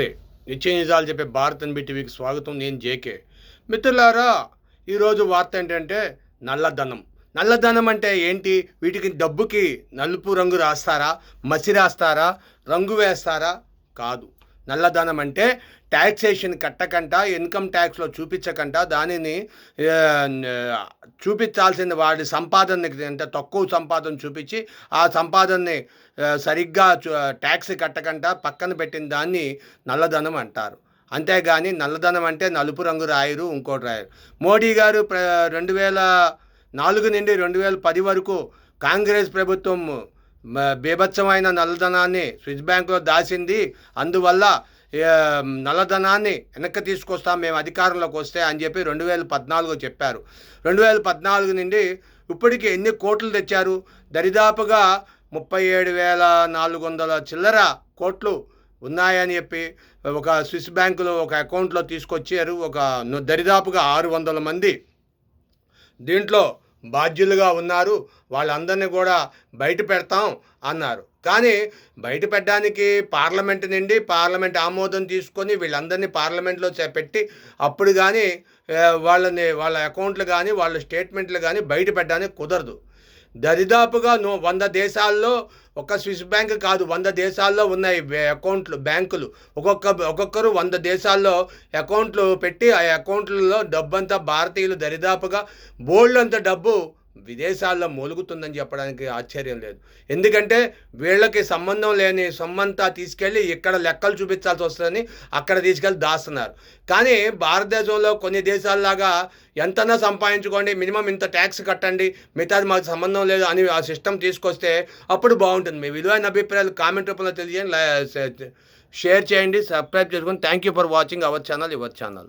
నిత్య నిజాలు చెప్పే భారత్ ఎన్బి టీవీకి స్వాగతం. నేను జేకే. మిత్రులారా ఈరోజు వార్త ఏంటంటే నల్లధనం. నల్లధనం అంటే ఏంటి? వీటికి డబ్బుకి నలుపు రంగు రాస్తారా? మసి రాస్తారా? రంగు వేస్తారా? కాదు. నల్లధనం అంటే ట్యాక్సేషన్ కట్టకంట ఇన్కమ్ ట్యాక్స్లో చూపించకంట దానిని చూపించాల్సిన వాడి సంపాదనకి అంటే తక్కువ సంపాదన చూపించి ఆ సంపాదనని సరిగ్గా చూ- ట్యాక్స్ కట్టకంట పక్కన పెట్టిన దాన్ని నల్లధనం అంటారు. అంతేగాని నల్లధనం అంటే నలుపు రంగు రాయరు ఇంకోటి రాయరు. మోడీ గారు ప్ర రెండు వేల నాలుగు నుండి రెండు వేల పది వరకు కాంగ్రెస్ ప్రభుత్వం బీభత్సమైన నల్లధనాన్ని స్విస్ బ్యాంకులో దాచింది. అందువల్ల నల్లధనాన్ని వెనక్కి తీసుకొస్తాం మేము అధికారంలోకి వస్తే అని చెప్పి రెండు వేల పద్నాలుగు చెప్పారు. రెండు వేల పద్నాలుగు నుండి ఇప్పటికి ఎన్ని కోట్లు తెచ్చారు? దరిదాపుగా ముప్పై ఏడు వేల నాలుగు వందల చిల్లర కోట్లు ఉన్నాయని చెప్పి ఒక స్విస్ బ్యాంకులో ఒక అకౌంట్లో తీసుకొచ్చారు. ఒక దరిదాపుగా ఆరు వందల మంది. దీంట్లో బాధ్యులుగా ఉన్నారు. వాళ్ళందరినీ కూడా బయట పెడతాం అన్నారు. కానీ బయట పెట్టడానికి పార్లమెంట్ నుండి పార్లమెంట్ ఆమోదం తీసుకొని వీళ్ళందరినీ పార్లమెంట్లో పెట్టి అప్పుడు కానీ వాళ్ళని వాళ్ళ అకౌంట్లు కానీ వాళ్ళ స్టేట్మెంట్లు కానీ బయట పెట్టడానికి కుదరదు. దరిదాపుగా వంద దేశాల్లో ఒక స్విస్ బ్యాంక్ కాదు వంద దేశాల్లో ఉన్నాయి అకౌంట్లు బ్యాంకులు. ఒక్కొక్క ఒక్కొక్కరు వంద దేశాల్లో అకౌంట్లు పెట్టి ఆ అకౌంట్లలో డబ్బంతా భారతీయులు దరిదాపుగా బోల్డ్ అంత డబ్బు విదేశాల్లో మూలుగుతుందని చెప్పడానికి ఆశ్చర్యం లేదు. ఎందుకంటే వీళ్ళకి సంబంధం లేని సొమ్మంతా తీసుకెళ్ళి ఇక్కడ లెక్కలు చూపించాల్సి వస్తుందని అక్కడ తీసుకెళ్ళి దాస్తున్నారు. కానీ భారతదేశంలో కొన్ని దేశాల్లాగా ఎంతన్నా సంపాదించుకోండి మినిమం ఇంత ట్యాక్స్ కట్టండి మిగతాది మాకు సంబంధం లేదు అని ఆ సిస్టమ్ తీసుకొస్తే అప్పుడు బాగుంటుంది. మీ విలువైన అభిప్రాయాలు కామెంట్ రూపంలో తెలియజేయండి షేర్ చేయండి సబ్స్క్రైబ్ చేసుకొని thank you for watching our channel your channel.